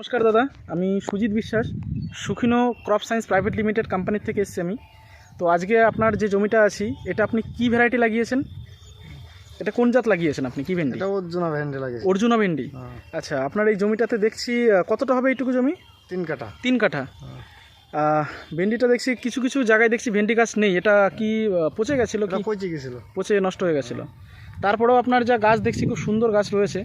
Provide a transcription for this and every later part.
নমস্কার দাদা আমি Sujit Biswas Sukhino crop science private limited কোম্পানির থেকে এসেছি আমি। তো আজকে আপনার যে জমিটা আছি এটা আপনি কি ভ্যারাইটি লাগিয়েছেন? এটা কোন জাত লাগিয়েছেন আপনি? কি ভেন্ডি? এটা অর্জুনা ভেন্ডি লাগে অর্জুনা ভেন্ডি। হ্যাঁ, আচ্ছা আপনার এই জমিটাতে দেখছি কতটা হবে এইটুকু জমি? তিন কাটা তিন কাঠা। ভেন্ডিটা দেখছি কিছু কিছু জায়গায় দেখছি ভেন্ডি গাছ নেই। এটা কি পচে গেছিল পচে গেছিল। পচে নষ্ট হয়ে গেছিল। তারপরেও আপনার যা গাছ দেখছি খুব সুন্দর গাছ রয়েছে।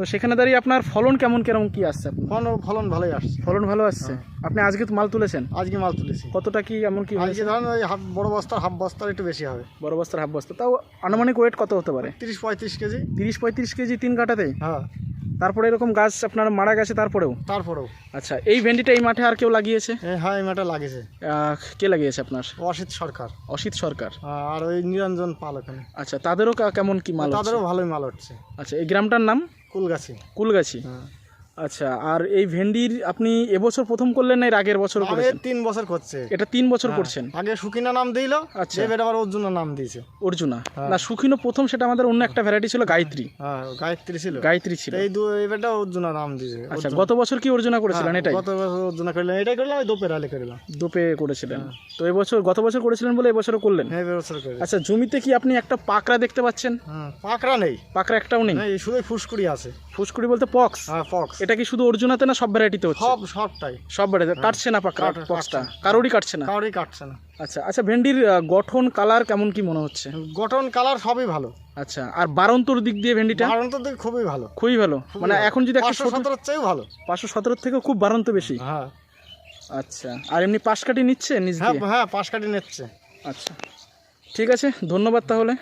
তো সেখানে দাঁড়িয়ে আপনার ফলন কেমন কেমন কি আসছে ফলন ফলন ভালোই আসছে। ফলন ভালো আসছে? আপনি আজকে তো মাল তুলেছেন? আজকে মাল তুলেছি। কতটা কি এমন কি আজকে ধরেন ওই হাফ বড় বস্তার হাফ বস্তার একটু বেশি হবে। বড় বস্তার হাফ বস্তা। তাও আনুমানিক ওয়েট কত হতে পারে? তিরিশ পঁয়ত্রিশ কেজি। তিরিশ পঁয়ত্রিশ কেজি তিন কাটাতে? হ্যাঁ। তারপরে এরকম গাছ আপনার মারা গেছে তারপরেও? তারপরেও। আচ্ছা এই ভেন্ডিটা এই মাঠে আর কেউ লাগিয়েছে? হ্যাঁ এই মাঠে লাগিয়েছে। কে লাগিয়েছে আপনার? অসিত সরকার। অসিত সরকার। আর ওই নিরঞ্জন পাল ওখানে। আচ্ছা তাদেরও কা- কেমন কি মাল তাদেরও ভালোই মাল হচ্ছে। আচ্ছা এই গ্রামটার নাম? কুলগাছি। কুলগাছি। হ্যাঁ। আচ্ছা আর এই ভেন্ডির আপনি এবছর প্রথম করলেন না এর আগের বছর আগে করেছেন? তিন বছর করছে। এটা তিন বছর হ্যাঁ, করছেন? আগে সুকিনা নাম দিল আচ্ছা। এবার আবার অর্জুনা নাম দিয়েছে। অর্জুনা? হ্যাঁ। না সুখিনো প্রথম সেটা আমাদের অন্য একটা ভ্যারাইটি ছিল গায়ত্রী। হ্যাঁ গায়ত্রী ছিল। গায়ত্রী ছিল। এই দু এবারটা অর্জুনা নাম দিয়েছে আচ্ছা গত বছর কি অর্জুনা করেছিলেন? হ্যাঁ, এটাই। গত বছর অর্জুনা করলাম এটাই করলাম ওই দোপের আলে করলাম। দোপে করেছিলেন। তো এবছর গত বছর করেছিলেন বলে এবছরও করলেন? হ্যাঁ এবছর করে আচ্ছা জমিতে কি আপনি একটা পাকড়া দেখতে পাচ্ছেন? হ্যাঁ পাকড়া নেই। পাকড়া একটাও নেই? শুধু ফুসকুড়ি আছে। ফুসকুড়ি বলতে পক্স। হ্যাঁ ফক্স এটা কি শুধু অর্জুনাতে না সব ভ্যারাইটিতে হচ্ছে? সব সবটাই। সব ভ্যারাইটি কাটছে না কাট- পক্সটা? কারোরই কাটছে না? কাউরই কাটছে না। আচ্ছা আচ্ছা ভেন্ডির গঠন কালার কেমন কি মনে হচ্ছে? গঠন কালার সবই ভালো। আচ্ছা আর বারন্তর দিক দিয়ে ভেন্ডিটা? তো দেখ খুবই ভালো। খুবই ভালো। মানে এখন যদি ছোট সতেরোর চেয়েও ভালো। পাঁচশো সতেরো থেকে খুব বারন্ত বেশি? হ্যাঁ। আচ্ছা আর এমনি পাশ কাটি নিচ্ছে নিজ হ্যাঁ হ্যাঁ পাশ কাটি নিচ্ছে। আচ্ছা ঠিক আছে ধন্যবাদ তাহলে।